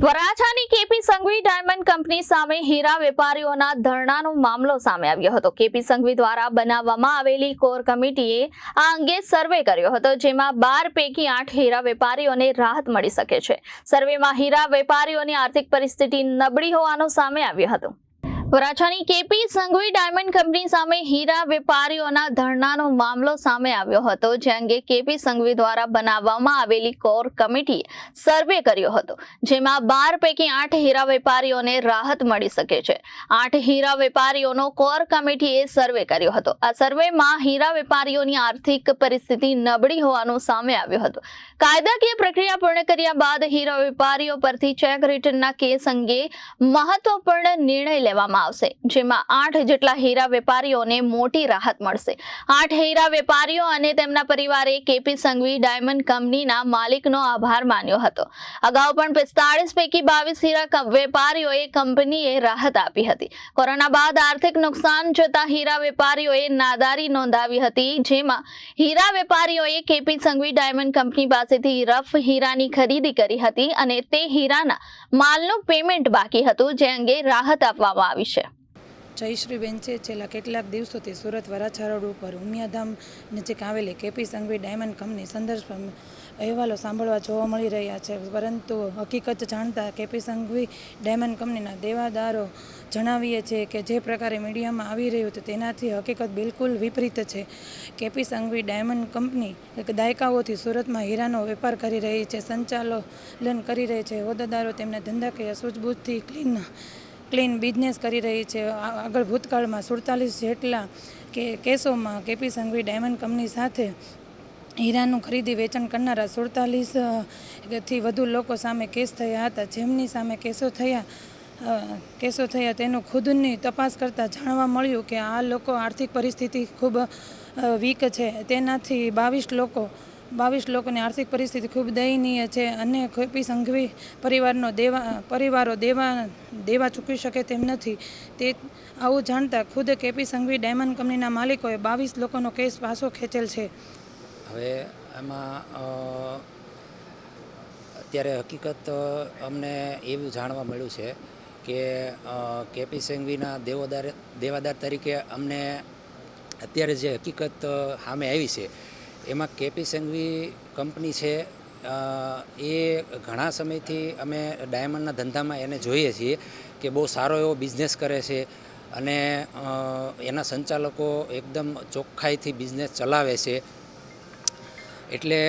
વરાછાની K P Sanghvi diamond company સામે હીરા વેપારીઓના ધરણાનો મામલો સામે આવ્યો હતો. કેપી સંઘવી દ્વારા બનાવવામાં આવેલી કોર કમિટીએ આ અંગે સર્વે કર્યો હતો, જેમાં બાર પૈકી આઠ હીરા વેપારીઓને રાહત મળી શકે છે. સર્વેમાં હીરા વેપારીઓની આર્થિક પરિસ્થિતિ નબળી હોવાનું સામે આવ્યું હતું. વરાછાની K P Sanghvi diamond company સામે હીરા વેપારીઓના ધરણાનો મામલો સામે આવ્યો હતો, જે અંગે કેપી સંઘવી દ્વારા બનાવવામાં આવેલી કોર કમિટીએ સર્વે કર્યો હતો, જેમાં બાર પૈકી આઠ હીરા વેપારીઓને રાહત મળી શકે છે. આઠ હીરા વેપારીઓનો કોર કમિટીએ સર્વે કર્યો હતો. આ સર્વેમાં હીરા વેપારીઓની આર્થિક પરિસ્થિતિ નબળી હોવાનું સામે આવ્યું હતું. કાયદાકીય પ્રક્રિયા પૂર્ણ કર્યા બાદ હીરા વેપારીઓ પરથી ચેક રિટર્નના કેસ અંગે મહત્વપૂર્ણ નિર્ણય લેવામાં આવશે. જેમાં આઠ જેટલા હીરા વેપારીઓને મોટી રાહત મળશે. આઠ હીરા વેપારીઓ અને તેમના પરિવારે કેપી સંઘવી ડાયમંડ કંપનીના માલિકનો આભાર માન્યો હતો. અગાઉ પણ પિસ્તાળીસ પૈકી બાવીસ હીરા વેપારીઓએ કંપનીએ રાહત આપી હતી. કોરોના બાદ આર્થિક નુકસાન જતા હીરા વેપારીઓએ નાદારી નોંધાવી હતી, જેમાં હીરા વેપારીઓએ K P Sanghvi diamond company પાસેથી રફ હીરાની ખરીદી કરી હતી અને તે હીરાના માલનું પેમેન્ટ બાકી હતું, જે અંગે રાહત આપવામાં આવી છે. જયશ્રીબેન છે. છેલ્લા કેટલાક દિવસોથી સુરત વરાછા રોડ ઉપર ઉમિયાધામ નજીક આવેલી કેપી સંઘવી ડાયમંડ કંપની સંદર્ભ અહેવાલો સાંભળવા જોવા મળી રહ્યા છે. પરંતુ હકીકત જાણતા કેપી સંઘવી ડાયમંડ કંપનીના દેવાદારો જણાવીએ છીએ કે જે પ્રકારે મીડિયામાં આવી રહ્યું હતું તેનાથી હકીકત બિલકુલ વિપરીત છે. કેપી સંઘવી ડાયમંડ કંપની એક દાયકાઓથી સુરતમાં હીરાનો વેપાર કરી રહી છે, સંચાલન કરી રહી છે. હોદ્દેદારો તેમના ધંધાકીય સૂઝબૂઝથી ક્લીન ક્લીન બિઝનેસ કરી રહી છે. આગળ ભૂતકાળમાં સુડતાલીસ જેટલા કે કેસોમાં કેપી સંઘવી ડાયમંડ કંપની સાથે હીરાનું ખરીદી વેચાણ કરનારા સુડતાલીસથી વધુ લોકો સામે કેસ થયા હતા. જેમની સામે કેસો થયા કેસો થયા તેનું ખુદની તપાસ કરતાં જાણવા મળ્યું કે આ લોકો આર્થિક પરિસ્થિતિ ખૂબ વીક છે. તેનાથી બાવીસ લોકો બાવીસ લોકોની આર્થિક પરિસ્થિતિ ખૂબ દયનીય છે. અને કેપી સંઘવી પરિવારનો દેવા, પરિવારો દેવા દેવા ચૂકવી શકે તેમ નથી. તે આવું જાણતા ખુદ કેપી સંઘવી ડાયમંડ કંપનીના માલિકોએ બાવીસ લોકોનો કેસ પાછો ખેંચેલ છે. હવે એમાં અત્યારે હકીકત અમને એવું જાણવા મળ્યું છે કે કેપી સંઘવીના દેવોદાર, દેવાદાર તરીકે અમને અત્યારે જે હકીકત સામે આવી છે એમાં કેપી સંઘવી કંપની છે એ ઘણા સમયથી અમે ડાયમંડના ધંધામાં એને જોઈએ છીએ કે બહુ સારો એવો બિઝનેસ કરે છે અને એના સંચાલકો એકદમ ચોખ્ખાઈથી બિઝનેસ ચલાવે છે. એટલે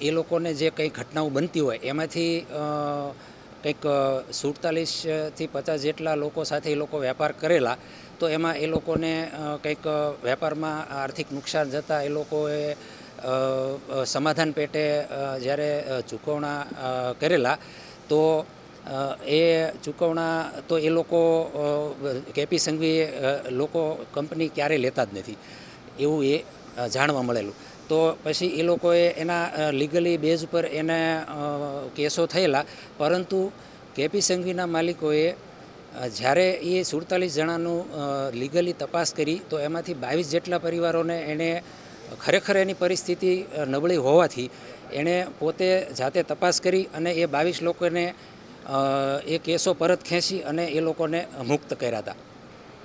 એ લોકોને જે કંઈ ઘટનાઓ બનતી હોય, એમાંથી કંઈક સુડતાલીસથી પચાસ જેટલા લોકો સાથે એ લોકો વેપાર કરેલા, તો એમાં એ લોકોને કંઈક વેપારમાં આર્થિક નુકસાન જતાં એ લોકોએ સમાધાન પેટે જ્યારે ચૂકવણા કરેલા, તો એ ચૂકવણા, તો એ લોકો કેપી સંઘવીએ લોકો કંપની ક્યારેય લેતા જ નથી. એવું એ જાણવા મળેલું. તો પછી એ લોકોએ એના લીગલી બેઝ ઉપર એને કેસો થયેલા. પરંતુ કેપી સંઘવીના માલિકોએ જ્યારે એ સુડતાલીસ જણાનું લીગલી તપાસ કરી, તો એમાંથી બાવીસ જેટલા પરિવારોને એણે ખરેખર એની પરિસ્થિતિ નબળી હોવાથી એણે પોતે જાતે તપાસ કરી અને એ બાવીસ લોકોને એ કેસો પરત ખેંચી અને એ લોકોને મુક્ત કર્યા હતા.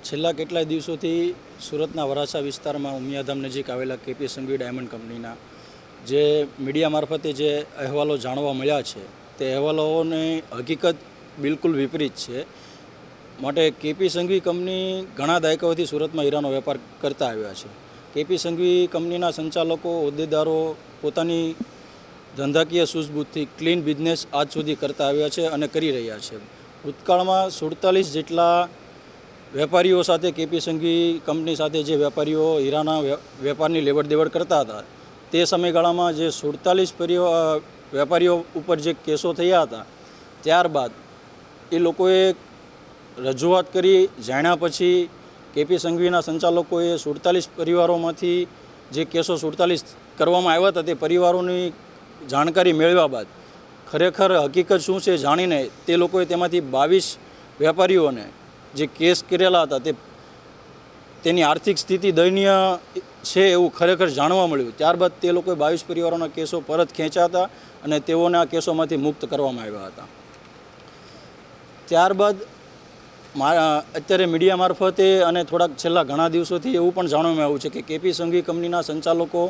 છેલ્લા કેટલાય દિવસોથી સુરતના વરાછા વિસ્તારમાં ઉમિયાધામ નજીક આવેલા કેપી સંઘવી ડાયમંડ કંપનીના જે મીડિયા મારફતે જે અહેવાલો જાણવા મળ્યા છે, તે અહેવાલોની હકીકત બિલકુલ વિપરીત છે. માટે કેપી સંઘવી કંપની ઘણા દાયકાઓથી સુરતમાં હીરાનો વેપાર કરતા આવ્યા છે. કેપી સંઘવી કંપનીના સંચાલકો, હોદ્દેદારો પોતાની ધંધાકીય સૂઝબૂછથી ક્લીન બિઝનેસ આજ સુધી કરતા આવ્યા છે અને કરી રહ્યા છે. ભૂતકાળમાં સુડતાલીસ જેટલા વેપારીઓ સાથે કેપી સંઘી કંપની સાથે જે વેપારીઓ હીરાના વેપારની લેવડ દેવડ કરતા હતા, તે સમયગાળામાં જે સુડતાલીસ વેપારીઓ ઉપર જે કેસો થયા હતા, ત્યારબાદ એ લોકોએ રજૂઆત કરી, જાણ્યા પછી કેપી સંઘવીના સંચાલકોએ સુડતાલીસ પરિવારોમાંથી જે કેસો સુડતાલીસ કરવામાં આવ્યા હતા, તે પરિવારોની જાણકારી મેળવ્યા બાદ ખરેખર હકીકત શું છે જાણીને તે લોકોએ તેમાંથી બાવીસ વેપારીઓને જે કેસ કરેલા હતા તે તેની આર્થિક સ્થિતિ દયનીય છે એવું ખરેખર જાણવા મળ્યું. ત્યારબાદ તે લોકોએ બાવીસ પરિવારોના કેસો પરત ખેંચ્યા હતા અને તેઓને આ કેસોમાંથી મુક્ત કરવામાં આવ્યા હતા. ત્યારબાદ અત્યારે મીડિયા મારફતે અને થોડાક છેલ્લા ઘણા દિવસોથી એવું પણ જાણવામાં આવ્યું છે કે કેપી સંઘવી કંપનીના સંચાલકો,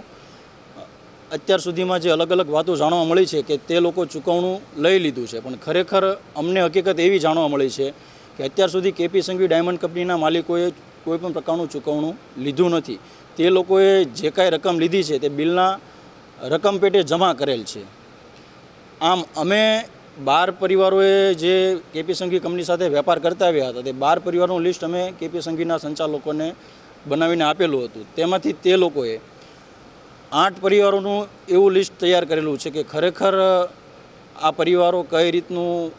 અત્યાર સુધીમાં જે અલગ અલગ વાતો જાણવા મળી છે કે તે લોકો ચૂકવણું લઈ લીધું છે. પણ ખરેખર અમને હકીકત એવી જાણવા મળી છે કે અત્યાર સુધી કેપી સંઘવી ડાયમંડ કંપનીના માલિકોએ કોઈ પણ પ્રકારનું ચૂકવણું લીધું નથી. તે લોકોએ જે કાંઈ રકમ લીધી છે તે બિલના રકમ પેટે જમા કરેલ છે. આમ અમે બાર પરિવારોએ જે કેપી સંઘવી કંપની સાથે વેપાર કરતા આવ્યા હતા તે બાર પરિવારનું લિસ્ટ અમે કેપી સંઘવીના સંચાલકોને બનાવીને આપેલું હતું. તેમાંથી તે લોકોએ આઠ પરિવારોનું એવું લિસ્ટ તૈયાર કરેલું છે કે ખરેખર આ પરિવારો કઈ રીતનું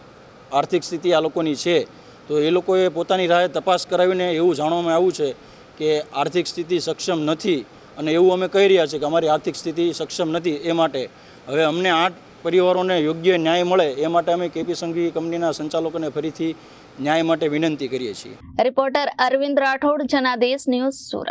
આર્થિક સ્થિતિ આ લોકોની છે તો એ લોકોએ પોતાની રાહે તપાસ કરાવીને એવું જાણવામાં આવ્યું છે કે આર્થિક સ્થિતિ સક્ષમ નથી અને એવું અમે કહી રહ્યા છીએ કે અમારી આર્થિક સ્થિતિ સક્ષમ નથી એ માટે. હવે અમને આઠ પરિવારોને યોગ્ય ન્યાય મળે એ માટે અમે કેપી સંઘવી કંપનીના સંચાલકોને ફરીથી ન્યાય માટે વિનંતી કરીએ છીએ. Reporter Arvind Rathod, Janadesh news Surat.